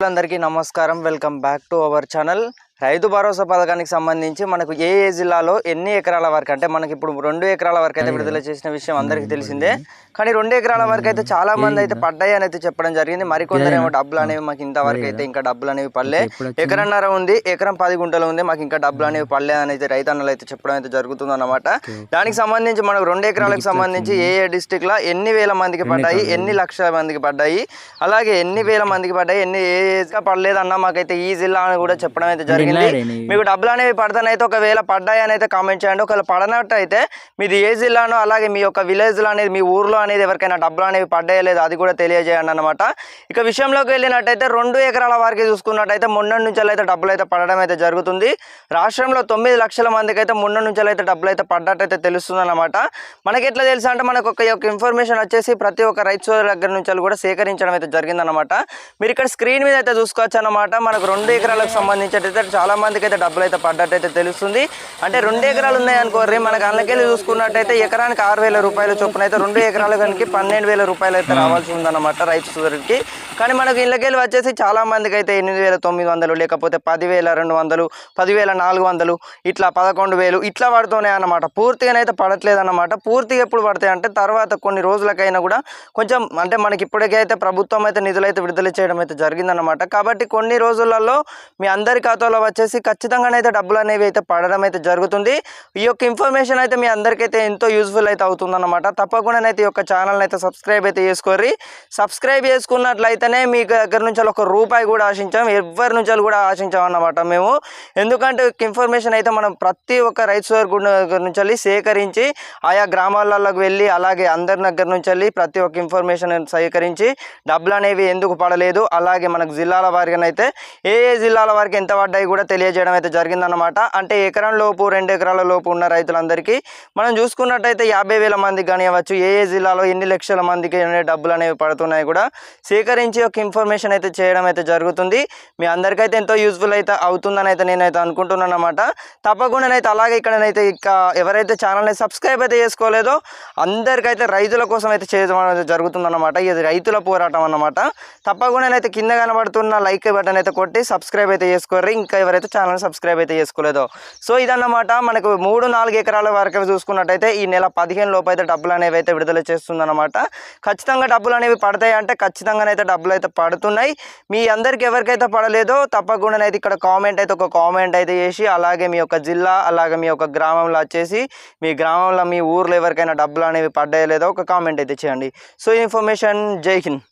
అందరికీ నమస్కారం welcome back to our channel రైతు భరోసా పథకానికి సంబంధించి మనకు ఏ ఏ జిల్లాలో ఎన్ని ఎకరాల వరకు అంటే మనకి ఇప్పుడు రెండు ఎకరాల వరకు అయితే విడుదల చేసిన విషయం అందరికీ తెలిసిందే. కానీ రెండు ఎకరాల వరకు అయితే చాలా మంది అయితే పడ్డాయి అని అయితే చెప్పడం జరిగింది. మరికొందరు ఏమో డబ్బులు అనేవి మాకు ఇంతవరకు అయితే ఇంకా డబ్బులు అనేవి పడలే. ఎకరన్నర ఉంది ఎకరం పది గుంటలు ఉంది మాకు ఇంకా డబ్బులు అనేవి పడలే అని అయితే రైతన్నలు అయితే చెప్పడం అయితే జరుగుతుంది అన్నమాట దానికి సంబంధించి మనకు రెండు ఎకరాలకు సంబంధించి ఏ ఏ డిస్టిక్లో ఎన్ని వేల మందికి పడ్డాయి ఎన్ని లక్షల మందికి పడ్డాయి అలాగే ఎన్ని వేల మందికి పడ్డాయి ఎన్ని ఏ పడలేదన్న మాకైతే ఈ జిల్లా అని కూడా చెప్పడం అయితే జరిగింది మీకు డబ్బులు అనేవి పడతానైతే ఒకవేళ పడ్డాయి అని అయితే కామెంట్ చేయండి. ఒకవేళ పడనట్టు అయితే మీది ఏ జిల్లానో అలాగే మీ యొక్క విలేజ్లో అనేది మీ ఊర్లో అనేది ఎవరికైనా డబ్బులు అనేవి పడ్డాయో లేదో అది కూడా తెలియజేయండి అన్నమాట. ఇక విషయంలోకి వెళ్ళినట్టయితే రెండు ఎకరాల వరకు చూసుకున్నట్టయితే మొన్న నుంచి అయితే డబ్బులు అయితే పడడం అయితే జరుగుతుంది. రాష్ట్రంలో తొమ్మిది లక్షల మందికి అయితే మొన్న నుంచి అయితే డబ్బులు అయితే పడ్డట్టు అయితే తెలుస్తుంది అనమాట మనకి ఎట్లా తెలుసు అంటే మనకు ఒక యొక్క ఇన్ఫర్మేషన్ వచ్చేసి ప్రతి ఒక్క రైతు సోదరుల దగ్గర నుంచి కూడా సేకరించడం అయితే జరిగిందనమాట మీరు ఇక్కడ స్క్రీన్ మీద అయితే చూసుకోవచ్చు అనమాట మనకు రెండు ఎకరాలకు సంబంధించి అయితే చాలా మందికి అయితే డబ్బులు అయితే పడ్డట్టు అయితే తెలుస్తుంది. అంటే రెండు ఎకరాలు ఉన్నాయి అనుకోర్రి మనకు అందుకెళ్ళి చూసుకున్నట్టయితే ఎకరానికి ఆరు వేల రూపాయల చొప్పున అయితే రెండు ఎకరాల కనుక పన్నెండు వేల రూపాయలు అయితే రావాల్సి ఉందన్నమాట రైతు సోదరుడికి. కానీ మనకు ఇళ్ళకెళ్ళి వచ్చేసి చాలా మందికి అయితే ఎనిమిది వేల తొమ్మిది వందలు లేకపోతే పదివేల రెండు వందలు పదివేల నాలుగు వందలు ఇట్లా పదకొండు వేలు ఇట్లా పడుతున్నాయి అన్నమాట. పూర్తిగానైతే పడట్లేదు అన్నమాట పూర్తిగా ఎప్పుడు పడతాయి అంటే తర్వాత కొన్ని రోజులకైనా కూడా కొంచెం అంటే మనకి ఇప్పటికైతే ప్రభుత్వం అయితే నిధులు అయితే విడుదల చేయడం అయితే జరిగిందన్నమాట. కాబట్టి కొన్ని రోజులలో మీ అందరి ఖాతాలో వచ్చేసి ఖచ్చితంగానైతే డబ్బులు అనేవి అయితే పడడం అయితే జరుగుతుంది. ఈ యొక్క ఇన్ఫర్మేషన్ అయితే మీ అందరికైతే ఎంతో యూజ్ఫుల్ అయితే అవుతుందన్నమాట. తప్పకుండానైతే ఈ యొక్క ఛానల్ని అయితే సబ్స్క్రైబ్ అయితే చేసుకోర్రి. సబ్స్క్రైబ్ చేసుకున్నట్లయితేనే మీ దగ్గర నుంచి ఒక రూపాయి కూడా ఆశించాం. ఎవరి నుంచి కూడా ఆశించాం అన్నమాట మేము. ఎందుకంటే ఇన్ఫర్మేషన్ అయితే మనం ప్రతి ఒక్క రైతు సోదరు దగ్గర నుంచి సేకరించి ఆయా గ్రామాలలోకి వెళ్ళి అలాగే అందరి దగ్గర నుంచి వెళ్ళి ప్రతి ఒక్క ఇన్ఫర్మేషన్ సేకరించి డబ్బులు అనేవి ఎందుకు పడలేదు అలాగే మనకు జిల్లాల వారిగానైతే ఏ ఏ జిల్లాల వారికి ఎంత పడ్డాయి కూడా తెలియజేయడం అయితే జరిగిందన్నమాట. అంటే ఎకరం లోపు రెండు ఎకరాల లోపు ఉన్న రైతులందరికీ మనం చూసుకున్నట్టయితే యాభై వేల మందికి కానివ్వచ్చు ఏ ఏ జిల్లాలో ఎన్ని లక్షల మందికి డబ్బులు అనేవి పడుతున్నాయి కూడా సేకరించి ఒక ఇన్ఫర్మేషన్ అయితే చేయడం అయితే జరుగుతుంది. మీ అందరికైతే ఎంతో యూస్ఫుల్ అయితే అవుతుందని అయితే నేనైతే అనుకుంటున్నాను అనమాట తప్పకుండా అయితే అలాగే ఇక్కడనైతే ఇక ఎవరైతే ఛానల్ని సబ్స్క్రైబ్ అయితే చేసుకోలేదో అందరికైతే రైతుల కోసం అయితే చేయడం అయితే జరుగుతుందన్నమాట. ఇది రైతుల పోరాటం అన్నమాట. తప్పకుండా అయితే కింద కనబడుతున్న లైక్ బటన్ అయితే కొట్టి సబ్స్క్రైబ్ అయితే చేసుకోర్రి. ఇంకా ఎవరైతే ఛానల్ సబ్స్క్రైబ్ అయితే చేసుకోలేదో. సో ఇదన్నమాట మనకు మూడు నాలుగు ఎకరాల వరకు చూసుకున్నట్టయితే ఈ నెల పదిహేను లోపు అయితే డబ్బులు అనేవి అయితే విడుదల చేస్తుందన్నమాట. ఖచ్చితంగా డబ్బులు అనేవి పడతాయి అంటే ఖచ్చితంగానైతే డబ్బులు అయితే పడుతున్నాయి. మీ అందరికి ఎవరికైతే పడలేదో తప్పకుండా అయితే ఇక్కడ కామెంట్ అయితే ఒక కామెంట్ అయితే చేసి అలాగే మీ యొక్క జిల్లా అలాగే మీ యొక్క గ్రామంలో వచ్చేసి మీ గ్రామంలో మీ ఊర్లో ఎవరికైనా డబ్బులు అనేవి పడ్డాయో లేదో ఒక కామెంట్ అయితే చేయండి. సో ఇన్ఫర్మేషన్ జై హింద్.